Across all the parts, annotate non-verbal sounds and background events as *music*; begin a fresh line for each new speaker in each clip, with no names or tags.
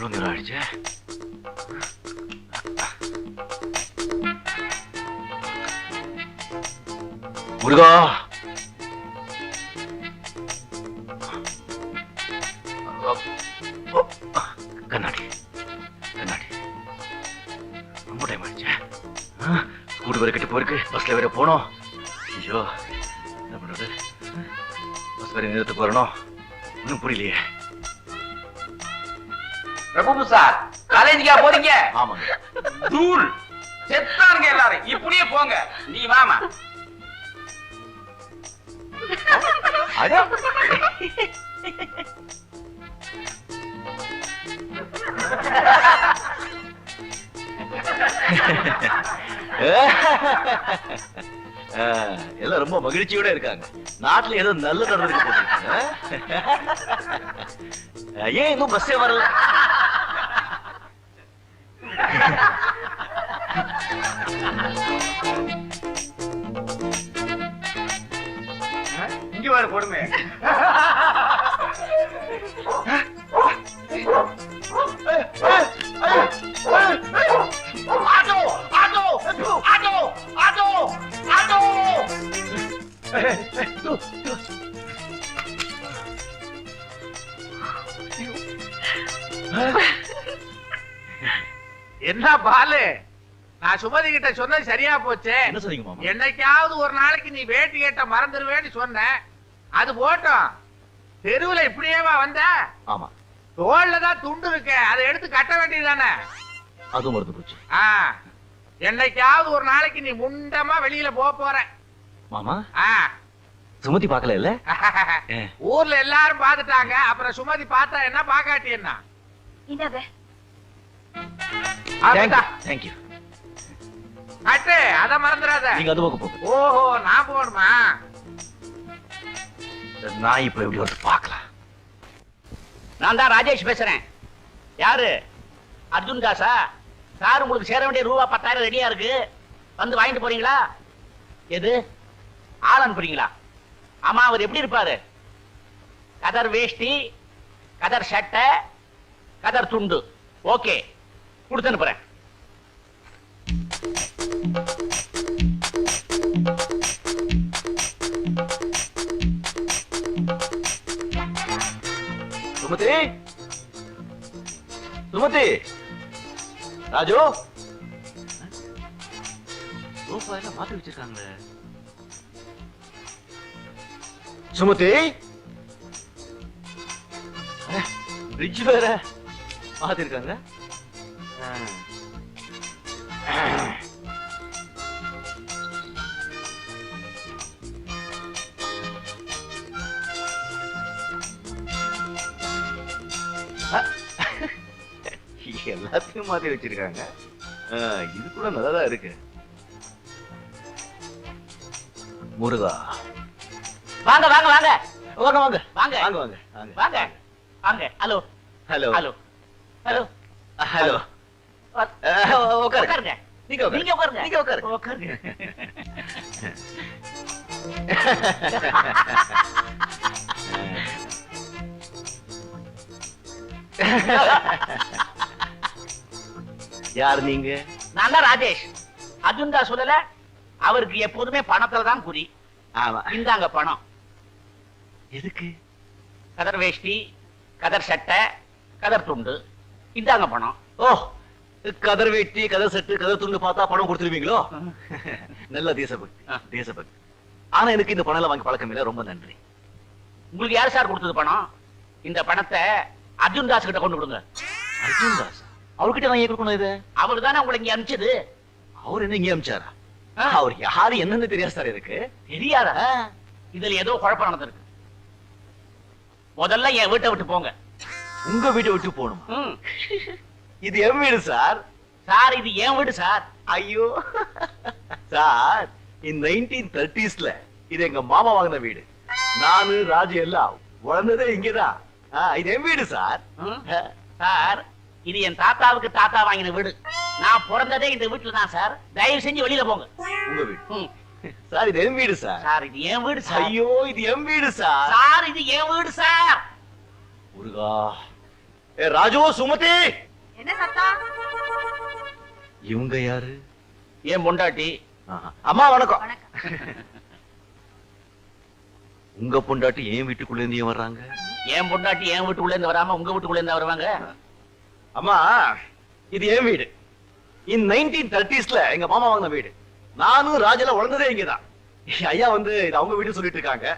Aklın harici. 우리가 어, 어, 그날이 그날이. நம்முடைய மனுஷ கூட்டு வரை போயிருக்கு பஸ்ல வேற போனோம் ஐயோ என்ன பண்றது பஸ் வேற நிறுத்த போறணும் இன்னும் புரியலையே
பிரபு சார் காலேஜுக்கா போறீங்க?
ஆமாங்க.
தூள். செத்தாருங்க எல்லாரும். இப்படியே போங்க. நீ வாமா.
எல்லாம் ரொம்ப மகிழ்ச்சியோட இருக்காங்க. நாட்டுல ஏதோ நல்ல நடந்திருக்கு ஏன் இன்னும் பஸ்ஸே வரல
இங்க வர கொடுமை *laughs* பாலு நான் சுமதி கிட்ட சொன்னது சரியா போச்சே.
என்ன சொன்னீங்க மாமா?
என்னைக்காவது ஒரு நாளைக்கு நீ வேட்டி கேட்ட மறந்துடுவேன்னு சொன்ன. அது போட்டோம். தெருவுல இப்படியேவா வந்த?
ஆமா.
தோல்ல தான் துண்டு இருக்கு. அதை எடுத்து கட்ட வேண்டியதுதானே?
அதுவும் மறந்து போச்சு.
ஆ என்னைக்காவது ஒரு நாளைக்கு நீ முண்டமா வெளியில போக போற.
மாமா?
ஆ.
சுமதி பார்க்கல இல்ல *laughs*
ஊர்ல எல்லாரும் பாத்துட்டாங்க அப்புறம் சுமதி பார்த்தா என்ன பாக்காட்டி என்ன? அப்படிதான்.
தேங்க்யூ
கட்டு அத மறந்துடாத.
நீங்க அது பக்கம் போங்க.
ஓஹோ நான் போகணுமா?
நாய் இப்ப எப்படி வந்து பார்க்கலாம்?
நான் தான் ராஜேஷ் பேசுறேன். யாரு? அர்ஜுன் தாஸா சார் உங்களுக்கு சேர வேண்டிய ரூபா பத்தாயிரம் ரெடியா இருக்கு. வந்து வாங்கிட்டு போறீங்களா? எது? ஆள் அனுப்புறீங்களா? ஆமா அவர் எப்படி இருப்பாரு? கதர் வேஷ்டி கதர் சட்டை கதர் துண்டு. ஓகே. கொடுத்து அனுப்புறேன்.
சுமதி? சுமதி? ராஜு? சோஃபா எல்லாம் மாத்தி வச்சிருக்காங்களே. சுமதி? பிரிட்ஜ் வேற மாத்தி இருக்காங்க *laughs* எல்லாத்தையும் மாத்தி வச்சிருக்காங்க. இது கூட நல்லதா இருக்கு. முருகா.
வாங்க வாங்க வாங்க.
வாங்க வாங்க.
வாங்க.
வாங்க வாங்க. வாங்க.
வாங்க. வாங்க. Hello.
Hello.
Hello. Hello.
Hello. உட்காருங்க நீங்க உட்காருங்க
நீங்க உட்காருங்க
நீங்க உட்காருங்க
உட்காருங்க
யார் நீங்க?
நான் தான் ராஜேஷ். அர்ஜுன் தாஸ் சொல்லல. அவருக்கு எப்போதுமே பணத்துல தான் குறி.
ஆமா.
இந்தாங்க பணம்.
எதுக்கு?
கதர் வேஷ்டி கதர் சட்டை கதர் துண்டு. இந்தாங்க பணம்.
ஓ கதர் வெட்டி கதர் செட்டு கதர் துண்டு பார்த்தா பணம் கொடுத்துருவீங்களோ? நல்ல தேசபக்தி. தேசபக்தி. ஆனா எனக்கு இந்த பணம் வாங்கி பழக்கம் இல்ல. ரொம்ப நன்றி.
உங்களுக்கு யார் சார் கொடுத்தது பணம்? இந்த பணத்தை அர்ஜுன் தாஸ் கிட்ட கொண்டு கொடுங்க.
அர்ஜுன் தாஸ்? அவர்கிட்ட ஏன் கொடுக்கணும் இது?
அவர் தானே உங்களை இங்க அனுப்பிச்சது?
அவர் என்ன இங்கே
ஆ.
அவர் யாரு? என்னன்னு தெரியாது சார் எனக்கு.
தெரியாதா? இதுல ஏதோ குழப்பம் நடந்திருக்கு. முதல்ல என் வீட்டை விட்டு போங்க.
உங்க வீட்டை விட்டு போகணுமா. இது என் வீடு சார்.
சார் இது என் வீடு சார்.
ஐயோ. சார் இந்த நைன்டீன் தேர்ட்டிஸ்ல இது எங்க மாமா வாங்கின வீடு. நானு ராஜு எல்லாம் வளர்ந்ததே இங்கதான் இது என் வீடு சார்.
சார் இது என் தாத்தாவுக்கு தாத்தா வாங்கின வீடு. நான் பிறந்ததே இந்த வீட்டுல தான் சார். தயவு செஞ்சு வெளியில போங்க.
உங்க வீடு. சார் இது என் வீடு சார்.
சார் இது என் வீடு சார்.
ஐயோ இது என் வீடு சார்.
சார் இது என் வீடு சார்.
முருகா. ஏ, ராஜு சுமதி.
என்ன சத்தம்
இவங்க யாரு?
ஏன் பொண்டாட்டி.
அம்மா வணக்கம்.
வணக்கம்.
உங்க பொண்டாட்டி ஏன் வீட்டுக்குள்ள இருந்து ஏன் வர்றாங்க?
ஏன் பொண்டாட்டி என் வீட்டுக்குள்ள இருந்து வராம உங்க வீட்டுக்குள்ள இருந்து வருவாங்க?
அம்மா இது என் வீடு. இந்த நைன்டீன் தேர்ட்டிஸ்ல எங்க மாமா வாங்கின வீடு. நானும் ராஜெல்லாம் வளர்ந்ததே இங்கதான். ஐயா வந்து இது அவங்க வீடு சொல்லிட்டு இருக்காங்க.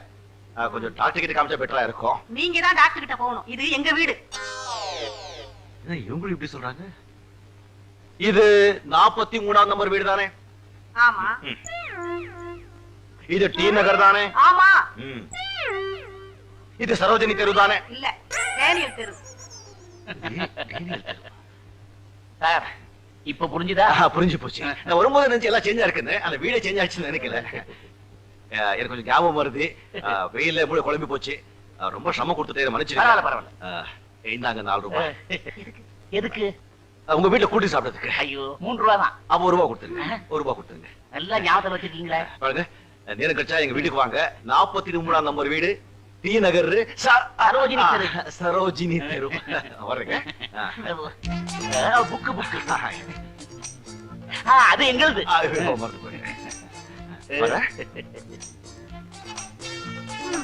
கொஞ்சம் டாக்டர் கிட்ட காமிச்சா பெட்டரா இருக்கும்.
நீங்க தான் டாக்டர் கிட்ட போகணும். இது எங்க வீடு.
இவங்களும் இப்படி சொல்றாங்க? இது நாற்பத்தி மூணாம் நம்பர் வீடு தானே
ஆமா
இது டி நகர் தானே
ஆமா.
இது சரோஜினி தெரு தானே
இல்ல டேனியல் தெரு.
சார் இப்ப புரிஞ்சுதா?
புரிஞ்சு போச்சு. நான் வரும்போது நினைச்சு எல்லாம் சேஞ்சா இருக்குன்னு அந்த வீடே சேஞ்ச் ஆச்சுன்னு நினைக்கல. எனக்கு கொஞ்சம் ஞாபகம் வருது. வெயில்ல கூட குழம்பி போச்சு. ரொம்ப சிரமம் கொடுத்துட்டே மன்னிச்சு
பரவாயில்ல பரவாயில்ல.
இந்தாங்க நாலு ரூபாய்
எதுக்கு?
உங்க வீட்டுல கூட்டி சாப்பிட்டதுக்கு
ஐயோ மூன்று ரூபா தான்.
அப்ப ஒரு ரூபா கொடுத்துருங்க. ஒரு ரூபா கொடுத்துருங்க.
நல்லா ஞாபகம் வச்சிருக்கீங்களே
பாருங்க நேரம் கழிச்சா எங்க வீட்டுக்கு வாங்க. நாற்பத்தி மூணாம் நம்பர் வீடு. டி நகர்.
சரோஜினி தெரு.
சரோஜினி தெரு. வர்றேங்க. ஆ.
Book book. அது எங்களுது.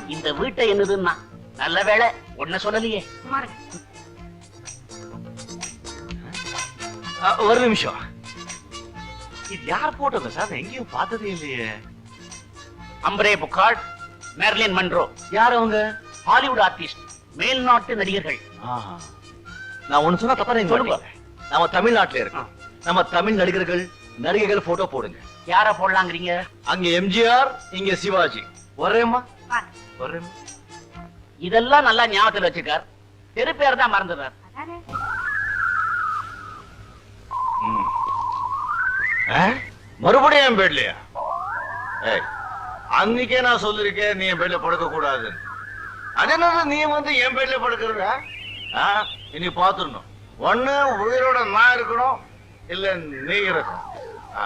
இந்த வீட்டை என்னதுன்னா நல்ல வேளை ஒன்ன சொல்லலையே.
ஒரு நிமிஷம். இது யார் போட்டது சார்? எங்கேயும் பார்த்ததே இல்லையே.
அம்பரே புக்கார்ட் மெர்லின் மன்ரோ
யார் அவங்க?
ஹாலிவுட் ஆர்டிஸ்ட் மேல்நாட்டு நடிகர்கள்.
ஆஹா. நான் ஒண்ணு சொன்னா தப்பா நீங்க
சொல்லுங்க.
நம்ம தமிழ்நாட்டுல இருக்கோம். நம்ம தமிழ் நடிகர்கள் நடிகைகள் போட்டோ போடுங்க.
யார போடலாங்கிறீங்க?
அங்க எம்ஜிஆர் இங்க சிவாஜி. வரேம்மா
வாங்க.
இதெல்லாம் நல்லா ஞாபகத்துல வச்சிருக்கார் தெரு பேர் தான் மறந்துடுறார்?
மறுபடியும் என் பெட்லயா அன்னைக்கே நான் சொல்லிருக்கேன் நீ என் பெட்ல படுக்க கூடாது அது என்னது நீ வந்து என் பெட்ல படுக்கிறத ஆ? இனி பாத்துடணும் ஒண்ணு உயிரோட நான் இருக்கணும் இல்ல நீ இருக்கணும். ஆ.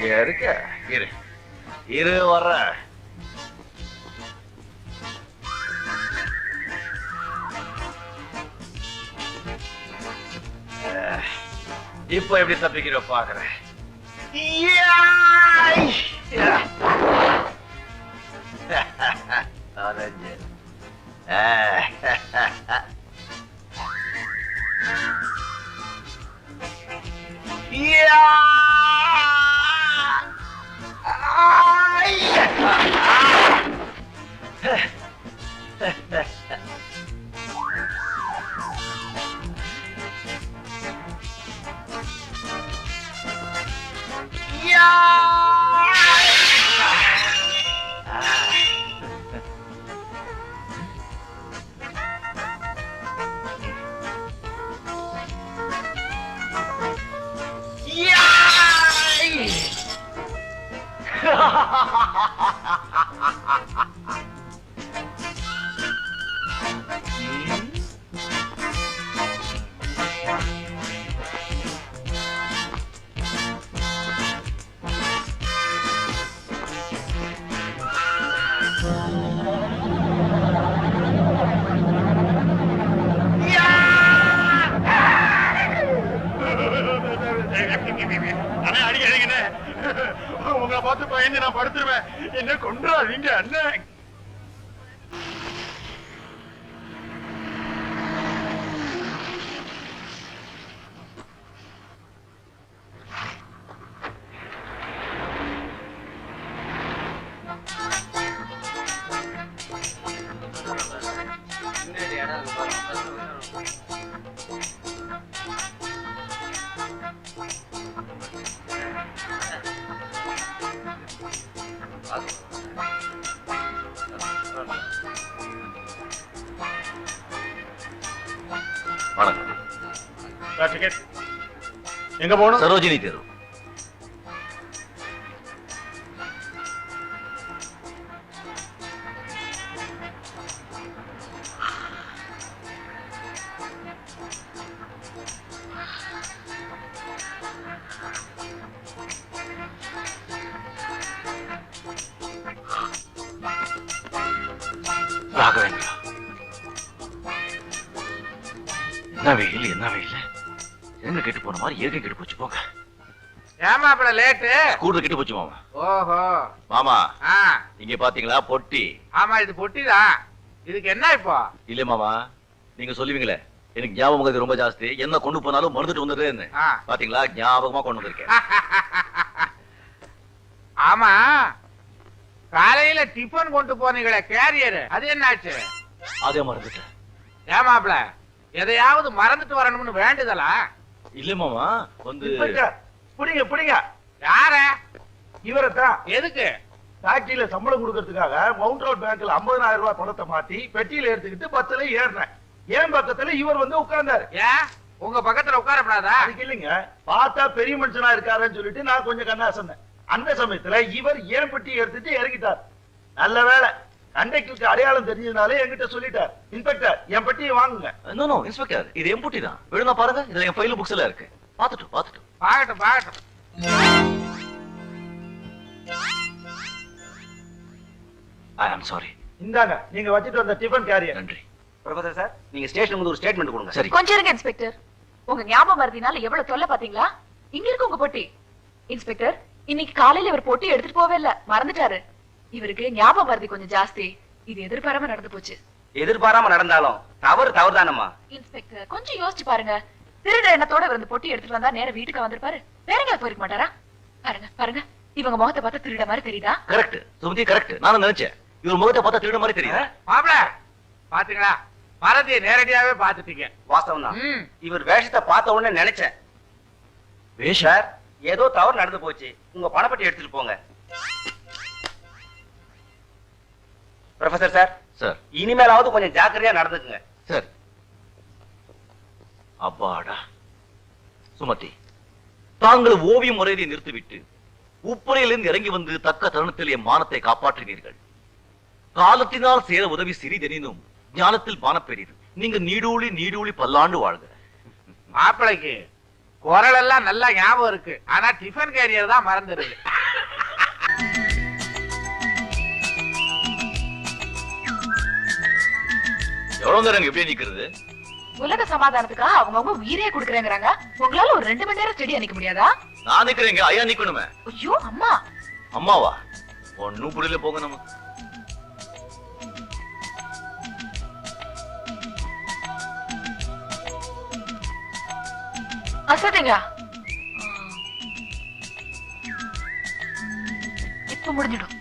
யாய்! ஆ? இங்க இருக்க இரு இரு வர்ற இப்போ எப்படி தப்பிக்கிற பாக்குறேன் அரஞ்சு.
அடி அடிக்காதீங்கண்ணே உங்களை பார்த்து பயந்து நான் படுத்துருவேன். என்ன கொண்டுறாதீங்க அண்ணன் டிக்கெட் எங்க போகணும்
சரோஜினி தேர்வு രാഘവേന്ദ്ര എന്നാ വെയിൽ എന്നാ വെയിൽ. எங்க கெட்டு போன மாதிரி இயற்கை கெட்டு போச்சு போங்க.
ஏமாப்பிள லேட்டு.
கூடுதல் கெட்டு போச்சு மாமா.
ஓஹோ.
மாமா
ஆ.
இங்க பாத்தீங்களா பொட்டி?
ஆமா இது பொட்டிதான் இதுக்கு என்ன இப்போ?
இல்ல மாமா. நீங்க சொல்லுவீங்களே. எனக்கு ஞாபகம் ரொம்ப ஜாஸ்தி. என்ன கொண்டு போனாலும் மறந்துட்டு வந்துடுறேன்னு. பாத்தீங்களா? ஞாபகமா கொண்டு வந்திருக்கேன். *laughs*
ஆமா. காலையில டிபன் கொண்டு போனீங்களே கேரியர் அது என்னாச்சு?
அதே மறந்துட்டேன்
ஏமாப்ள எதையாவது மறந்துட்டு வரணும்னு வேண்டுதலா?
இல்ல மாமா வந்து
புடிங்க புடிங்க.
யார?
இவரைத்தான்
எதுக்கு?
ஃபேக்டரியில சம்பளம் கொடுக்கறதுக்காக மவுண்ட் ரோட் பேங்க்ல 50000 ரூபாய் பணத்தை மாத்தி பெட்டியில எடுத்துக்கிட்டு பத்துல ஏறினேன். என் பக்கத்துல இவர் வந்து உட்கார்ந்தாரு.
ஏன் உங்க பக்கத்துல உட்காரப்படாதா?
அதுக்கு இல்லைங்க பார்த்தா பெரிய மனுஷனா இருக்காருன்னு சொல்லிட்டு நான் கொஞ்சம் கண்ணாசந்தேன். அந்த சமயத்துல இவர் ஏன் பெட்டி எடுத்துட்டு இறங்கிட்டார். நல்ல வேளை. கண்டக்டருக்கு அடையாளம் தெரிஞ்சதுனால என்கிட்ட சொல்லிட்டார். இன்ஸ்பெக்டர் என் பெட்டியை வாங்குங்க.
நோ நோ இன்ஸ்பெக்டர் இது எம்புட்டி தான். விழுந்தா பாருங்க இதுல என் ஃபைல் புக்ஸ்ல இருக்கு. பாத்துட்டு பாத்துட்டு
பாகட்டும் பாகட்டும்
ஐ ஆம் சாரி
இந்தாங்க நீங்க வச்சுட்டு வந்த டிஃபன் கேரியர்
நன்றி.
ப்ரொஃபசர் சார் நீங்க ஸ்டேஷனுக்கு வந்து ஒரு ஸ்டேட்மெண்ட் கொடுங்க.
சரி.
கொஞ்சம் இருங்க இன்ஸ்பெக்டர். உங்க ஞாபகம் மறதினால எவ்வளவு தொல்லை பாத்தீங்களா இங்க இருக்கு உங்க பொட்டி. இன்ஸ்பெக்டர் இன்னைக்கு காலையில இவர் பொட்டி எடுத்துட்டு போவே இல்ல. மறந்துட்டாரு. இவருக்கு ஞாபகம் மறதி கொஞ்சம் ஜாஸ்தி. இது எதிர்பாராம நடந்து போச்சு.
எதிர்பாராம நடந்தாலும் தவறு தவறுதானம்மா?
இன்ஸ்பெக்டர் கொஞ்சம் யோசிச்சு பாருங்க. திருட எண்ணத்தோட இவர் இந்த பொட்டி எடுத்துட்டு வந்தா நேரா வீட்டுக்கு வந்திருப்பாரு. வேற எங்கேயாவது போயிருக்க மாட்டாரா? பாருங்க பாருங்க. இவங்க முகத்தை பார்த்தா திருட மாதிரி தெரியுதா?
கரெக்ட் சுமதி கரெக்ட் நானும் நினைச்சேன். இவர் முகத்தை பார்த்தா திருட மாதிரி தெரியுது.
மாப்பிள பாத்தீங்களா மறதியை நேரடியாவே பாத்துட்டீங்க.
வாஸ்தவம் தான் இவர் வேஷத்தை பார்த்த உடனே நினைச்சேன்.
வேஷம்?
சார் ஏதோ தவறு நடந்து போச்சு. உங்க பணப்பட்டி எடுத்துட்டு போங்க. ப்ரொஃபசர் சார்
சார்
இனிமேலாவது கொஞ்சம் ஜாக்கிரதையா நடந்துக்குங்க.
சார் அப்பாடா. சுமதி தாங்கள் ஓவியம் முறையை நிறுத்திவிட்டு உப்பரையிலிருந்து இறங்கி வந்து தக்க தருணத்தில் என் மானத்தை காப்பாற்றினீர்கள் காலத்தினால் சேர உதவி சிறிதெனினும் ஞானத்தில் மானப்பெரியது நீங்க நீடூழி நீடூழி பல்லாண்டு வாழ்க.
மாப்பிளைக்கு குரல் எல்லாம் நல்லா ஞாபகம் இருக்கு. ஆனா டிஃபன் கேரியர் தான் மறந்துடுது.
எவ்வளவு நேரம் இங்க எப்படி நிக்கிறது?
உலக சமாதானத்துக்காக அவங்கவங்க உயிரே கொடுக்குறேங்கிறாங்க. உங்களால ஒரு ரெண்டு மணி நேரம் செடி அணைக்க முடியாதா?
நான் நிக்கிறேங்க ஐயா நிக்கணுமே.
ஐயோ அம்மா.
அம்மாவா? ஒன்னும் புரியல போங்க நம்ம.
அசதிங்க. இப்ப முடிஞ்சிடும்.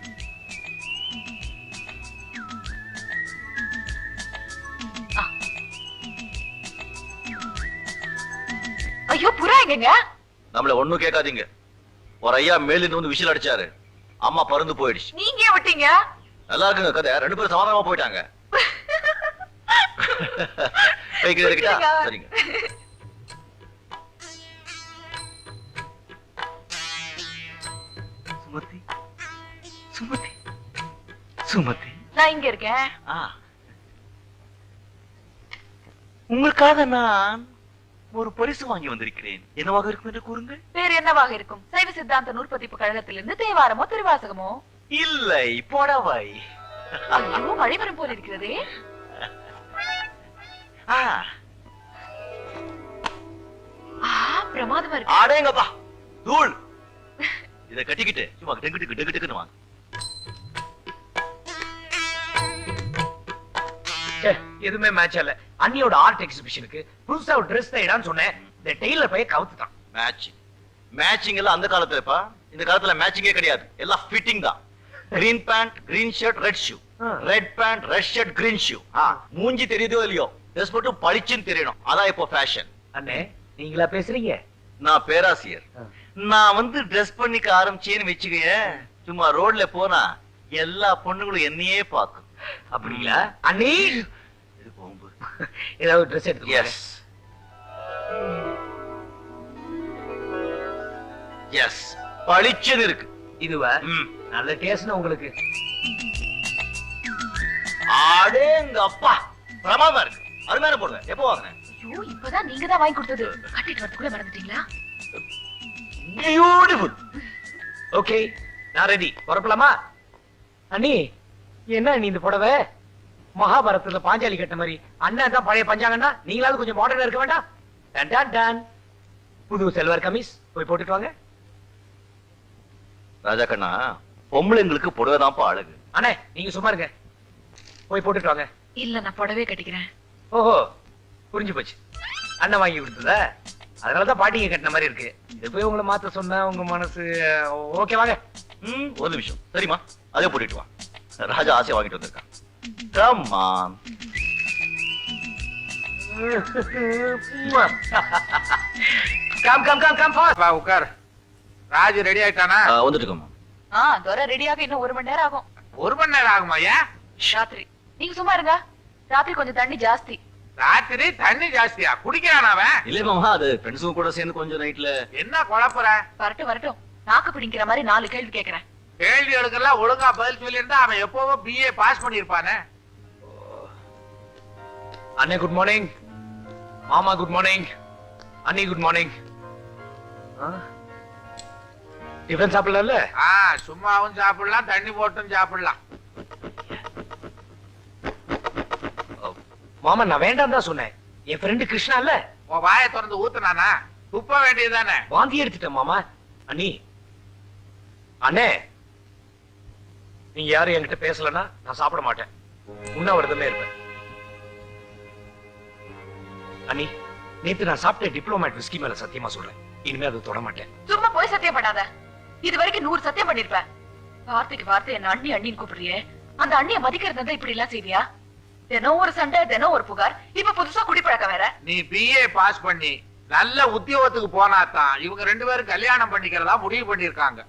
எங்கங்க
நம்மள ஒண்ணும் கேட்காதீங்க. ஒரு ஐயா மேலிருந்து வந்து விசில் அடிச்சாரு. அம்மா பறந்து போயிடுச்சு.
நீங்க விட்டீங்க?
நல்லா இருக்குங்க கதை. ரெண்டு பேரும் சமாதானமா போயிட்டாங்க? *laughs*
விட்டுருங்க.
சரிங்க. சுமதி சுமதி சுமதி.
நான் இங்க இருக்கேன்.
ஆ. உங்களுக்காக நான் ஒரு பரிசு வாங்கி வந்திருக்கிறேன். என்னவாக இருக்கும் என்று கூறுங்கள்.
வேற என்னவாக இருக்கும்? சைவ சித்தாந்த நூற்பதிப்பு கழகத்திலிருந்து தேவாரமோ திருவாசகமோ?
இல்லை புடவை.
ஐயோ மழை வரும் போல இருக்கிறதே.
ஆ.
ஆ பிரமாதமா இருக்கு.
அடேங்கப்பா தூள். இத கட்டிக்கிட்டு சும்மா டெங்கு டெங்கு டெங்கு டெங்குன்னு வாங்க
எதுவுமே மேட்ச் ஆகல. அண்ணியோட ஆர்ட் எக்ஸிபிஷனுக்கு புதுசா ஒரு ட்ரெஸ் தைடான்னு சொன்னேன். இந்த டெய்லர் பைய கவுத்துட்டான்.
மேட்சிங் மேட்சிங் எல்லாம் அந்த காலத்துலப்பா இந்த காலத்துல மேட்சிங்கே கிடையாது. எல்லாம் ஃபிட்டிங் தான். Green pant green shirt red shoe. Red pant red shirt green shoe மூஞ்சி தெரியுதோ இல்லையோ? ட்ரெஸ் மட்டும் பளிச்சுன்னு தெரியணும். அதான் இப்போ ஃபேஷன்
அண்ணே நீங்களா பேசுறீங்க?
நான் பேராசிரியர். நான் வந்து ட்ரெஸ் பண்ணிக்க ஆரம்பிச்சேன்னு வச்சுக்கய சும்மா ரோட்ல போனா எல்லா பொண்ணுங்களும் என்னையே பார்க்கும்.
அப்படிங்களா? அண்ணி
இது போகும்போது
ஏதாவது ட்ரெஸ் எடுத்து
எஸ் எஸ் பளிச்சுன்னு இருக்கு.
இதுவா. நல்ல டேஸ்ட் உங்களுக்கு.
அடேங்க அப்பா பிரமாதமா இருக்கு. அருமையான போடுங்க எப்போ வாங்கினேன்?
ஐயோ இப்பதான் நீங்க தான் வாங்கி கொடுத்தது. கட்டிட்டு வரதுக்குள்ள மறந்துட்டீங்களா?
பியூட்டிஃபுல்
ஓகே நான் ரெடி புறப்படலாமா? அண்ணி என்ன நீ இந்த புடவை? மகாபாரதத்துல பாஞ்சாலி கட்ட மாதிரி அண்ணன் தான் பழைய பஞ்சாங்கன்னா நீங்களாவது கொஞ்சம் மாடர்னா இருக்க வேண்டாம். புது செல்வர் கமிஸ் போய் போட்டுட்டு வாங்க.
ராஜா கண்ணா பொம்பளைங்களுக்கு புடவைதான்ப்பா அழகு.
அண்ணே நீங்க சும்மா இருங்க. போய் போட்டுட்டு வாங்க.
இல்ல நான் புடவே கட்டிக்கிறேன்.
ஓஹோ புரிஞ்சு போச்சு. அண்ணன் வாங்கி கொடுத்ததா? அதனாலதான் பாட்டிங்க கட்டின மாதிரி இருக்கு. இது போய் உங்களை மாத்த சொன்னா உங்க மனசு ஓகே வாங்க.
ம், ஒரு நிமிஷம். சரிம்மா அதே போட்டுட்டு வா. ராஜா ஆசையா வாங்கிட்டு வந்திருக்கான். Come on.
Come come come come fast
வா உட்கார். ராஜு ரெடி ஆயிட்டானா?
ஆ, வந்துட்டுக்கம்மா.
ஆ துரை ரெடியாக இன்னும் ஒரு மணி நேரம் ஆகும்.
ஒரு மணி நேரம் ஆகுமா ஏன்?
ராத்திரி. நீங்க சும்மா இருங்க. ராத்திரி கொஞ்சம் தண்ணி ஜாஸ்தி.
ராத்திரி தண்ணி ஜாஸ்தியா? குடிக்கிறான் அவன்?
இல்ல மாமா அது ஃப்ரெண்ட்ஸுங்க கூட சேர்ந்து கொஞ்சம் நைட்ல
என்ன குழப்புற?
வரட்டும் வரட்டும். நாக்கு பிடிக்கிற மாதிரி நாலு கேள்வி கேக்குறேன்
கேள்விகளுக்கெல்லாம் ஒழுங்கா பதில் சொல்லியிருந்தா அவன் எப்பவோ பிஏ பாஸ் பண்ணிருப்பானே
அண்ணே குட் மார்னிங் மாமா குட் மார்னிங் அண்ணி குட் மார்னிங் டிஃபன் சாப்பிடலாம்ல?
ஆ சும்மாவும் சாப்பிடலாம் தண்ணி போட்டும் சாப்பிடலாம்.
மாமா நான் வேண்டாம் தான் சொன்னேன். என் ஃப்ரெண்டு கிருஷ்ணா இல்ல?
உன் வாயை திறந்து ஊத்துனானா? துப்ப வேண்டியதுதானே
வாந்தி எடுத்துட்டேன் மாமா. அண்ணி. அண்ணே நீங்க யாரும் என்கிட்ட பேசலன்னா நான் சாப்பிட மாட்டேன். உண்ணாவிரதமே இருப்பேன். அண்ணி நேத்து நான் சாப்பிட்ட டிப்ளோமேட் விஸ்கி மேல சத்தியமா சொல்றேன். இனிமே அது தொட மாட்டேன்.
சும்மா போய் சத்தியம் பண்ணாத இது வரைக்கும் நூறு சத்தியம் பண்ணிருப்பேன். வார்த்தைக்கு வார்த்தை என்ன அண்ணி அண்ணின்னு கூப்பிடுறியே? அந்த அண்ணிய மதிக்கிறது இருந்தா இப்படி எல்லாம் செய்வியா தினம் ஒரு சண்டை தினம் ஒரு புகார். இப்ப புதுசா குடிப்பழக்கம் வேற.
நீ பிஏ பாஸ் பண்ணி நல்ல உத்தியோகத்துக்கு போனா தான் இவங்க ரெண்டு பேரும் கல்யாணம் பண்ணிக்கிறதா முடிவு பண்ணிருக்காங்க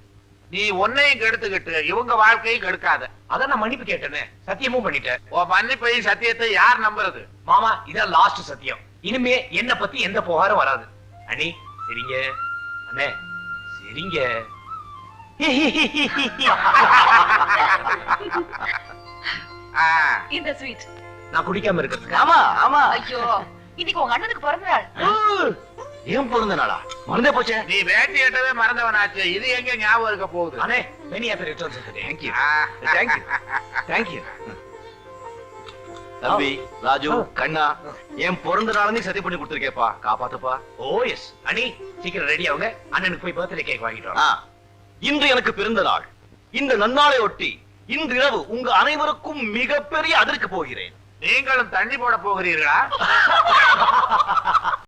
நீ உன்னையும் கெடுத்துக்கிட்டு இவங்க வாழ்க்கையும் கெடுக்காத.
நான் மன்னிப்பு கேட்டேனே. சத்தியமும் பண்ணிட்டேன்.
உன் மன்னிப்பையும் சத்தியத்தை யார் நம்புறது?
மாமா இதான் லாஸ்ட் சத்தியம். இனிமே என்ன பத்தி எந்த புகாரும் வராது. அண்ணி சரிங்க. அண்ணே சரிங்க.
இந்த ஸ்வீட்
நான் குடிக்காம இருக்கிறதுக்கு.
ஆமா ஆமா.
ஐயோ. இன்னைக்கு உங்க அண்ணனுக்கு பிறந்த நாள்.
ஏன் பிறந்த நாளா மறந்தே போச்சே.
நீ வேட்டி கட்டவே மறந்தவனாச்சு. இது எங்க ஞாபகம் இருக்க போகுது?
அண்ணே happy returns of the day.
Thank you
ah,
thank you thank you தம்பி ராஜு கண்ணா என் பிறந்த நாளே சதி பண்ணி கொடுத்துருக்கேப்பா? காப்பாத்துப்பா.
ஓ எஸ் அண்ணி சீக்கிரம் ரெடி ஆகுங்க. அண்ணனுக்கு போய் பர்த்டே கேக் வாங்கிட்டு வாங்க.
ஆ, இன்று எனக்கு பிறந்த நாள். இந்த நன்னாளை ஒட்டி இன்று இரவு உங்க அனைவருக்கும் மிகப்பெரிய அதிர்க்க போகிறேன்.
நீங்களும் தண்ணி போட போகிறீர்களா? *laughs*